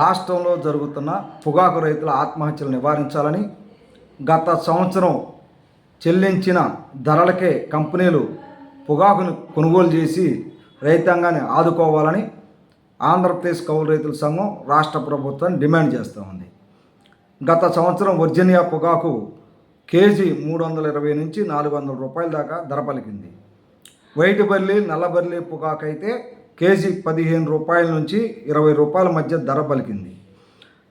రాష్ట్రంలో జరుగుతున్న పొగాకు రైతుల ఆత్మహత్యలు నివారించాలని గత సంవత్సరం చెల్లించిన ధరలకే కంపెనీలు పొగాకును కొనుగోలు చేసి రైతాంగాన్ని ఆదుకోవాలని ఆంధ్రప్రదేశ్ కౌలు రైతుల సంఘం రాష్ట్ర ప్రభుత్వాన్ని డిమాండ్ చేస్తూ ఉంది. గత సంవత్సరం వర్జీనియా పొగాకు కేజీ మూడు వందల ఇరవై నుంచి నాలుగు వందల రూపాయల దాకా ధర పలికింది. వైట్ బర్లీ నల్లబర్లీ పొగాకు అయితే కేజీ పదిహేను రూపాయల నుంచి ఇరవై రూపాయల మధ్య ధర పలికింది.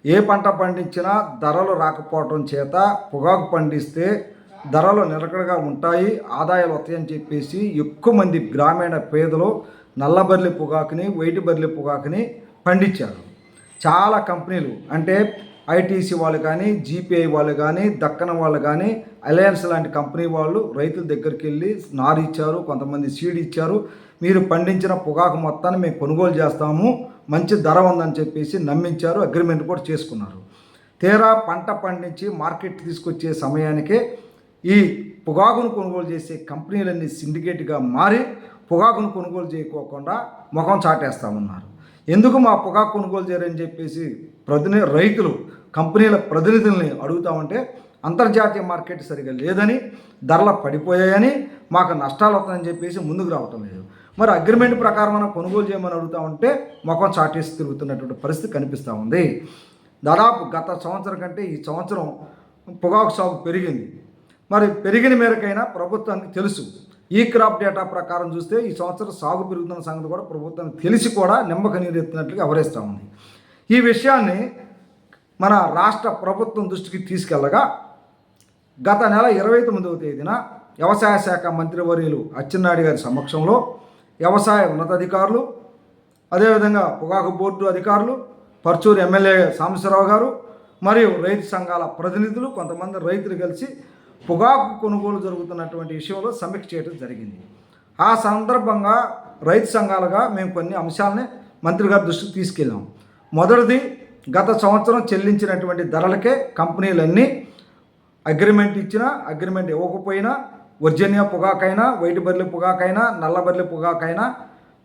ఏ పంట పండించినా ధరలు రాకపోవటం చేత పొగాకు పండిస్తే ధరలు నిలకడగా ఉంటాయి ఆదాయాలు వస్తాయని చెప్పేసి ఎక్కువ మంది గ్రామీణ పేదలు నల్లబర్లి పొగాకుని వైట్ బర్లి పొగాకుని పండించారు. చాలా కంపెనీలు అంటే ఐటీసీ వాళ్ళు కానీ జీపీఐ వాళ్ళు కానీ దక్కన వాళ్ళు కానీ అలయన్స్ లాంటి కంపెనీ వాళ్ళు రైతుల దగ్గరికి వెళ్ళి నారు ఇచ్చారు కొంతమంది సీడ్ ఇచ్చారు. మీరు పండించిన పొగాకు మొత్తాన్ని మేము కొనుగోలు చేస్తాము మంచి ధర ఉందని చెప్పేసి నమ్మించారు అగ్రిమెంట్ కూడా చేసుకున్నారు. తీరా పంట పండించి మార్కెట్ తీసుకొచ్చే సమయానికే ఈ పొగాకును కొనుగోలు చేసే కంపెనీలన్నీ సిండికేట్గా మారి పొగాకును కొనుగోలు చేయకోకుండా ముఖం చాటేస్తామన్నారు ఎందుకు మా పొగాకు కొనుగోలు చేయరని చెప్పేసి ప్రతిని రైతులు కంపెనీల ప్రతినిధుల్ని అడుగుతామంటే అంతర్జాతీయ మార్కెట్ సరిగా లేదని ధరలు పడిపోయాయని మాకు నష్టాలు వస్తాయని చెప్పేసి ముందుకు రావటం లేదు. మరి అగ్రిమెంట్ ప్రకారం మనం కొనుగోలు చేయమని అడుగుతా ఉంటే ముఖం చాటేసి తిరుగుతున్నటువంటి పరిస్థితి కనిపిస్తూ ఉంది. దాదాపు గత సంవత్సరం కంటే ఈ సంవత్సరం పొగాకు సాగు పెరిగింది. మరి పెరిగిన మేరకైనా ప్రభుత్వానికి తెలుసు. ఈ క్రాప్ డేటా ప్రకారం చూస్తే ఈ సంవత్సరం సాగు పెరుగుతున్న సంగతి కూడా ప్రభుత్వానికి తెలిసి కూడా నిమ్మక నీరెత్తినట్లుగా అవరేస్తూ ఉంది. ఈ విషయాన్ని మన రాష్ట్ర ప్రభుత్వం దృష్టికి తీసుకెళ్ళగా గత నెల ఇరవై తొమ్మిదవ తేదీన వ్యవసాయ శాఖ మంత్రివర్యులు అచ్చెన్నాయుడు గారి సమక్షంలో వ్యవసాయ ఉన్నతాధికారులు అదేవిధంగా పొగాకు బోర్డు అధికారులు పర్చూరు ఎమ్మెల్యే సాంబశివరావు గారు మరియు రైతు సంఘాల ప్రతినిధులు కొంతమంది రైతులు కలిసి పొగాకు కొనుగోలు జరుగుతున్నటువంటి విషయంలో సమీక్ష చేయడం జరిగింది. ఆ సందర్భంగా రైతు సంఘాలుగా మేము కొన్ని అంశాలని మంత్రి గారి దృష్టికి తీసుకెళ్ళాం. మొదటిది గత సంవత్సరం చెల్లించినటువంటి ధరలకే కంపెనీలన్నీ అగ్రిమెంట్ ఇచ్చినా అగ్రిమెంట్ ఇవ్వకపోయినా వర్జనియా పొగాకైనా వైట్ బర్లి పొగాకైనా నల్ల బర్లి పొగాకైనా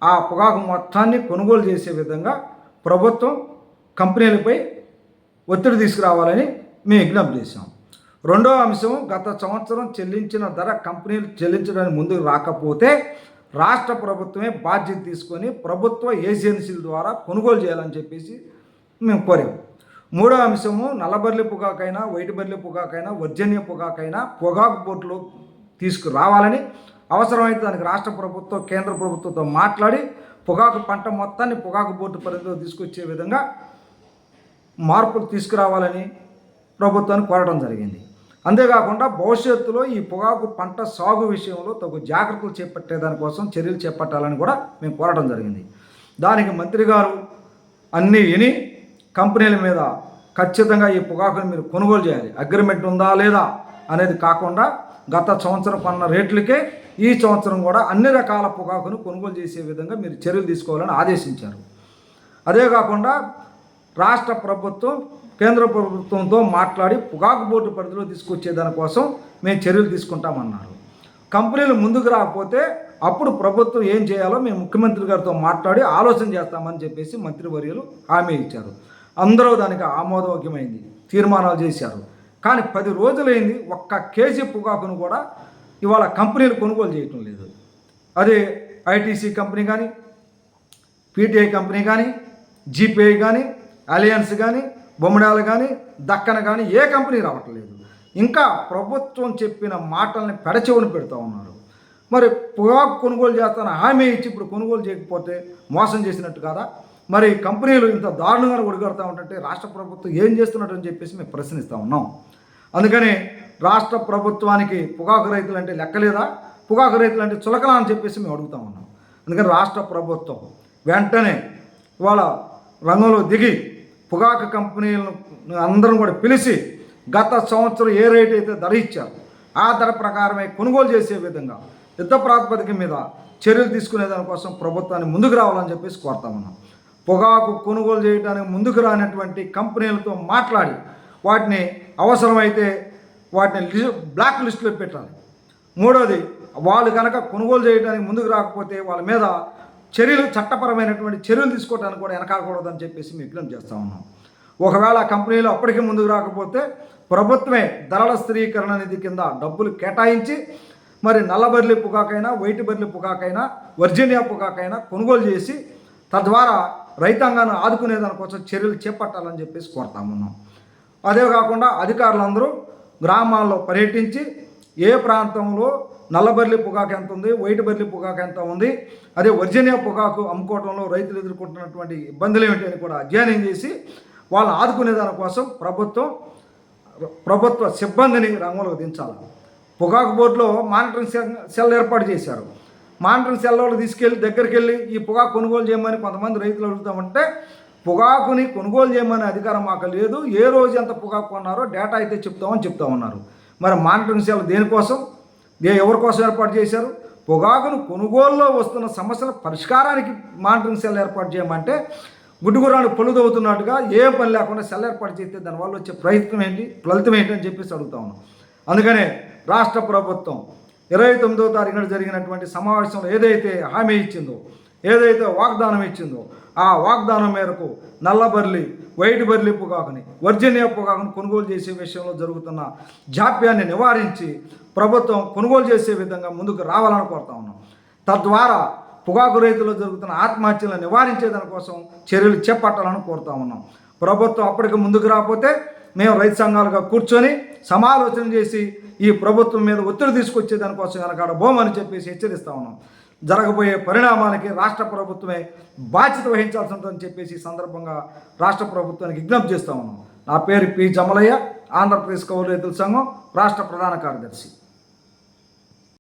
ఆ పొగాకు మొత్తాన్ని కొనుగోలు చేసే విధంగా ప్రభుత్వం కంపెనీలపై ఒత్తిడి తీసుకురావాలని మేము విజ్ఞప్తి చేశాం. రెండో అంశం గత సంవత్సరం చెల్లించిన ధర కంపెనీలు చెల్లించడానికి ముందుకు రాకపోతే రాష్ట్ర ప్రభుత్వమే బాధ్యత తీసుకొని ప్రభుత్వ ఏజెన్సీల ద్వారా కొనుగోలు చేయాలని చెప్పేసి మేము కోరాము మూడో అంశము నల్లబర్లి పొగాకైనా వైట్ బర్లి పొగాకైనా వర్జన్య పొగాకైనా పొగాకు బోర్డులో తీసుకురావాలని అవసరమైతే దానికి రాష్ట్ర ప్రభుత్వం కేంద్ర ప్రభుత్వంతో మాట్లాడి పొగాకు పంట మొత్తాన్ని పొగాకు బోర్డు పరిధిలో తీసుకొచ్చే విధంగా మార్పులు తీసుకురావాలని ప్రభుత్వాన్ని కోరడం జరిగింది. అంతేకాకుండా భవిష్యత్తులో ఈ పొగాకు పంట సాగు విషయంలో తగు జాగ్రత్తలు చేపట్టే దానికోసం చర్యలు చేపట్టాలని కూడా మేము కోరడం జరిగింది. దానికి మంత్రి గారు అన్నీ విని కంపెనీల మీద ఖచ్చితంగా ఈ పొగాకుని మీరు కొనుగోలు చేయాలి. అగ్రిమెంట్ ఉందా లేదా అనేది కాకుండా గత సంవత్సరం కొన్న రేట్లకే ఈ సంవత్సరం కూడా అన్ని రకాల పొగాకును కొనుగోలు చేసే విధంగా మీరు చర్యలు తీసుకోవాలని ఆదేశించారు. అదే కాకుండా రాష్ట్ర ప్రభుత్వం కేంద్ర ప్రభుత్వంతో మాట్లాడి పొగాకు బోర్డు పరిధిలో తీసుకొచ్చే దానికోసం మేము చర్యలు తీసుకుంటామన్నారు. కంపెనీలు ముందుకు రాకపోతే అప్పుడు ప్రభుత్వం ఏం చేయాలో మేము ముఖ్యమంత్రి గారితో మాట్లాడి ఆలోచన చేస్తామని చెప్పేసి మంత్రివర్యులు హామీ ఇచ్చారు. అందరూ దానికి ఆమోదయోగ్యమైంది తీర్మానాలు చేశారు. కానీ పది రోజులైంది ఒక్క కేజీ పొగాకును కూడా ఇవాళ కంపెనీలు కొనుగోలు చేయటం లేదు. అదే ఐటీసీ కంపెనీ కానీ పీటీఐ కంపెనీ కానీ జీపీఐ కానీ అలయన్స్ కానీ బొమ్మడాలు కానీ దక్కన కానీ ఏ కంపెనీ రావట్లేదు. ఇంకా ప్రభుత్వం చెప్పిన మాటల్ని పెడచెవును పెడతా ఉన్నారు. మరి పొగాకు కొనుగోలు చేస్తాను హామీ ఇచ్చి ఇప్పుడు కొనుగోలు చేయకపోతే మోసం చేసినట్టు కాదా? మరి కంపెనీలు ఇంత దారుణంగా ఒడిగడతా ఉంటే రాష్ట్ర ప్రభుత్వం ఏం చేస్తున్నట్టు అని చెప్పేసి మేము ప్రశ్నిస్తూ ఉన్నాం. అందుకని రాష్ట్ర ప్రభుత్వానికి పొగాకు రైతులు అంటే లెక్కలేదా? పొగాకు రైతులు అంటే చులకలా అని చెప్పేసి మేము అడుగుతా ఉన్నాం. అందుకని రాష్ట్ర ప్రభుత్వం వెంటనే ఇవాళ రంగంలో దిగి పొగాకు కంపెనీలను అందరం కూడా పిలిచి గత సంవత్సరం ఏ రేట్ అయితే ధర ఇచ్చారు ఆ ధర ప్రకారమే కొనుగోలు చేసే విధంగా యుద్ధ ప్రాతిపదిక మీద చర్యలు తీసుకునే దానికోసం ప్రభుత్వాన్ని ముందుకు రావాలని చెప్పేసి కోరుతా ఉన్నాం. పొగాకు కొనుగోలు చేయడానికి ముందుకు రానటువంటి కంపెనీలతో మాట్లాడి వాటిని అవసరమైతే వాటిని బ్లాక్ లిస్టులో పెట్టాలి. మూడోది వాళ్ళు కనుక కొనుగోలు చేయడానికి ముందుకు రాకపోతే వాళ్ళ మీద చర్యలు చట్టపరమైనటువంటి చర్యలు తీసుకోవడానికి కూడా వెనకాడకూడదని చెప్పేసి మేము విజ్ఞప్తి చేస్తూ ఉన్నాం. ఒకవేళ కంపెనీలో కంపెనీలు అప్పటికే ముందుకు రాకపోతే ప్రభుత్వమే ధరల స్థిరీకరణ నిధి కింద డబ్బులు కేటాయించి మరి నల్లబర్లి పొగాకైనా వైట్ బర్లి పొగాకైనా వర్జీనియా పొగాకైనా కొనుగోలు చేసి తద్వారా రైతాంగాన్ని ఆదుకునే దానికోసం చర్యలు చేపట్టాలని చెప్పేసి కోరుతా ఉన్నాం. అదే కాకుండా అధికారులందరూ గ్రామాల్లో పర్యటించి ఏ ప్రాంతంలో నల్లబర్లి పొగాకు ఎంత ఉంది? వైట్ బర్లి పొగాకు ఎంత ఉంది? అదే వర్జీనియా పొగాకు అమ్ముకోవడంలో రైతులు ఎదుర్కొంటున్నటువంటి ఇబ్బందులు ఏమిటి అని కూడా అధ్యయనం చేసి వాళ్ళు ఆదుకునే దానికోసం ప్రభుత్వం ప్రభుత్వ సిబ్బందిని రంగంలోకి దించాలి. పొగాకు బోర్డులో మానిటరింగ్ సెల్ సెల్ ఏర్పాటు చేశారు. మానిటరింగ్ సెల్లో తీసుకెళ్ళి దగ్గరికి వెళ్ళి ఈ పొగాకు కొనుగోలు చేయమని కొంతమంది రైతులు అడుగుతామంటే పొగాకుని కొనుగోలు చేయమనే అధికారం మాకు లేదు. ఏ రోజు ఎంత పొగాకు కొన్నారో డేటా అయితే చెప్తామని చెప్తా ఉన్నారు. మరి మానిటరింగ్ సెల్ దేనికోసం? దే ఎవరి కోసం ఏర్పాటు చేశారు? పొగాకును కొనుగోలులో వస్తున్న సమస్యల పరిష్కారానికి మానిటరింగ్ సెల్ ఏర్పాటు చేయమంటే గుడ్డుగురాడు పొలుదవుతున్నట్టుగా ఏ పని లేకుండా సెల్ ఏర్పాటు చేస్తే దానివల్ల వచ్చే ప్రయత్నం ఏంటి ఫలితం ఏంటి అని చెప్పేసి అడుగుతా ఉన్నాం. అందుకనే రాష్ట్ర ప్రభుత్వం ఇరవై తొమ్మిదో తారీఖున జరిగినటువంటి సమావేశంలో ఏదైతే హామీ ఇచ్చిందో ఏదైతే వాగ్దానం ఇచ్చిందో ఆ వాగ్దానం మేరకు నల్లబర్లి వైట్ బర్లి పొగాకుని వర్జీనియా పొగాకుని కొనుగోలు చేసే విషయంలో జరుగుతున్న జాప్యాన్ని నివారించి ప్రభుత్వం కొనుగోలు చేసే విధంగా ముందుకు రావాలని కోరుతా ఉన్నాం. తద్వారా పొగాకు రైతులు జరుగుతున్న ఆత్మహత్యలను నివారించే దానికోసం చర్యలు చేపట్టాలని కోరుతా ఉన్నాం. ప్రభుత్వం అప్పటికి ముందుకు రాకపోతే మేము రైతు సంఘాలుగా కూర్చొని సమాలోచన చేసి ఈ ప్రభుత్వం మీద ఒత్తిడి తీసుకొచ్చే దానికోసం వెనకాడ బోమని చెప్పేసి హెచ్చరిస్తా ఉన్నాం. జరగబోయే పరిణామాలకి రాష్ట్ర ప్రభుత్వమే బాధ్యత వహించాల్సి ఉంటుందని చెప్పేసి సందర్భంగా రాష్ట్ర ప్రభుత్వానికి విజ్ఞప్తి చేస్తా ఉన్నాం. నా పేరు పి. జమలయ్య ఆంధ్రప్రదేశ్ కౌలు రైతుల సంఘం రాష్ట్ర ప్రధాన కార్యదర్శి.